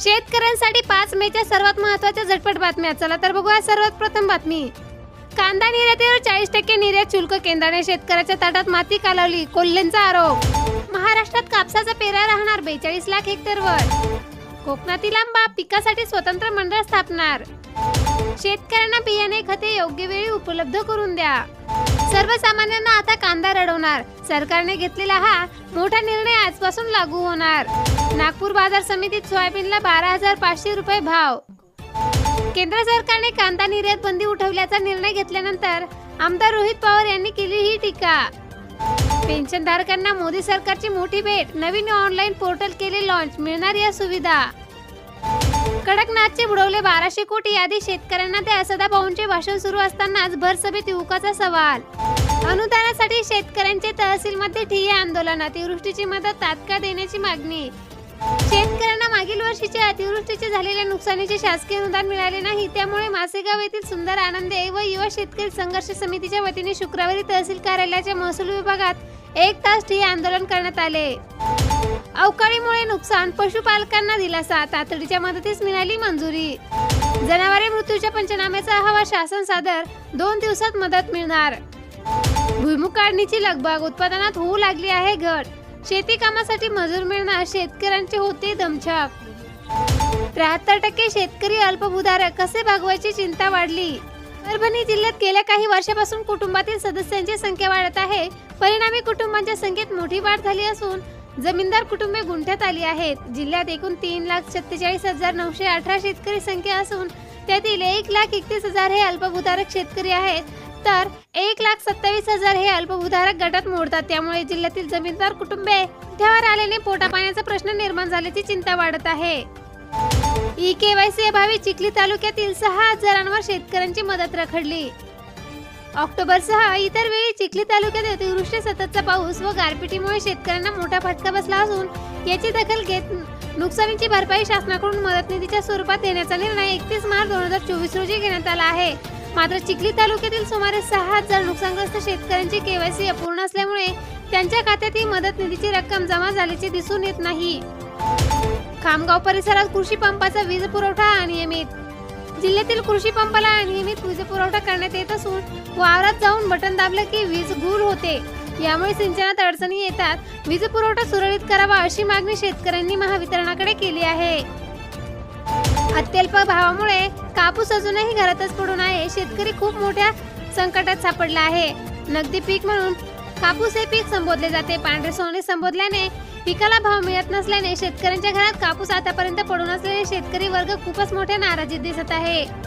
शेतकऱ्यांसाठी पाच मेच्या सर्वात महत्त्वाच्या झटपट बातम्या. चला तर बघूया सर्वात प्रथम बातमी. कांदा निर्यातीवर चाळीस टक्के निर्यात शुल्क केंद्राने शेतकऱ्याच्या ताटात माती कालवली. कोल्हेंचा आरोप. महाराष्ट्रात कापसाचा पेरा राहणार बेचाळीस लाख हेक्टरवर. कोकणातील आंबा पिकासाठी स्वतंत्र मंडळ स्थापणार. शेतकऱ्यांना बियाणे खते योग्य वेळी उपलब्ध करून द्या. सर्वसामान्यांना आता कांदा रडवणार. सरकारने घेतलेला हा मोठा निर्णय आजपासून लागू होणार. नागपूर बाजार समितीत सोयाबीनला बारा हजार पाचशे रुपये भाव. केंद्र सरकारने कांदा निर्यात बंदी उठवल्याचा निर्णय घेतल्यानंतर आमदार रोहित पवार यांनी केली ही टीका. पेन्शनधारकांना मोदी सरकारची मोठी भेट. नवीन ऑनलाईन पोर्टल केले लॉन्च मिळणार या सुविधा. कडकनाथचे बुडवले बाराशे कोटी यादी शेतकऱ्यांना ते सदाभाऊंचे भाषण सुरू असतानाच भरसभेत युवकाचा सवाल. अनुदानासाठी शेतकऱ्यांचे तहसीलमध्ये ठिय्या आंदोलन अतिवृष्टीची मदत तात्काळ देण्याची मागणी. शेतकऱ्यांना मागील वर्षीच्या अतिवृष्टीचे झालेल्या नुकसानीचे शासकीय अनुदान मिळाले नाही त्यामुळे मासेगाव येथील सुंदर आनंदे व युवा शेतकरी संघर्ष समितीच्या वतीने शुक्रवारी तहसील कार्यालयाच्या महसूल विभागात एक तास ठिय्या आंदोलन करण्यात आले. अवकाळीमुळे नुकसान पशुपालकांना दिलासा तातडीच्या मदतीस मिळाली मंजुरी. जनावरे मृत्यूच्या पंचनाम्याचा अहवाल शासन सादर दोन दिवसात मदत मिळणार. भुईमुग काढणीची लगबग उत्पादनात होऊ लागली आहे घट. शेती कामासाठी मजूर मिळणार शेतकऱ्यांचे होते दमछाक. त्र्याहत्तर टक्के शेतकरी अल्पभूधारक कसे भागवायची चिंता वाढली? परभणी जिल्ह्यात गेल्या काही वर्षापासून कुटुंबातील सदस्यांची संख्या वाढत आहे. परिणामी कुटुंबांच्या संख्येत मोठी वाढ झाली असून जमीनदार कुटुंबे गुंठ्यात आली आहेत. जिल्ह्यात एकूण तीन लाख सत्तेचाळीस हजार नऊशे अठरा शेतकरी संख्या असून त्यातील एक लाख एकतीस हजार हे अल्पभूधारक शेतकरी आहेत. तर एक लाख सत्तावीस हजार हे अल्पभूधारक गटात मोडतात. त्यामुळे जिल्ह्यातील जमीनदार कुटुंबे गुंठ्यावर आल्याने पोटा पाण्याचा प्रश्न निर्माण झाल्याची चिंता वाढत आहे. ई केवायसी अभावी चिखली तालुक्यातील सहा हजारांवर शेतकऱ्यांची मदत रखडली. ऑक्टोबर सहा इतर वेळी चिखली तालुक्यात अतिवृष्टी सततचा पाऊस व गारपिटीमुळे शेतकऱ्यांना मोठा फटका बसला असून याची दखल घेत नुकसानीची भरपाई शासनाकडून मदत निधीच्या स्वरूपात देण्याचा निर्णय एकतीस मार्च दोन हजार चोवीस रोजी घेण्यात आला आहे. मात्र चिखली तालुक्यातील सुमारे सहा हजार नुकसानग्रस्त शेतकऱ्यांची केवायसी अपूर्ण असल्यामुळे त्यांच्या खात्यात ही मदत निधीची रक्कम जमा झाल्याचे दिसून येत नाही. खामगाव परिसरात कृषी पंपाचा वीज पुरवठा अनियमित जिल्ह्यातील कृषी पंपाला नियमित वीज पुरवठा करण्यात येत असून वावरात जाऊन बटन दाबलं की वीज गुल होते. यामुळे सिंचनात अडचणी येतात. वीज पुरवठा सुरळीत करावा अशी मागणी शेतकऱ्यांनी महावितरणाकडे केली आहे. अत्यल्प भावामुळे कापूस अजूनही घरातच पडून आहे. शेतकरी खूप मोठ्या संकटात सापडला आहे. नगदी पीक म्हणून कापूस हे पीक संबोधले जाते. पांढरे सोने संबोधल्याने पिकाला भाव मिळत नसल्याने शेतकऱ्यांच्या घरात कापूस आतापर्यंत पडून असलेले शेतकरी वर्ग खूपच मोठ्या नाराजीत दिसत आहे.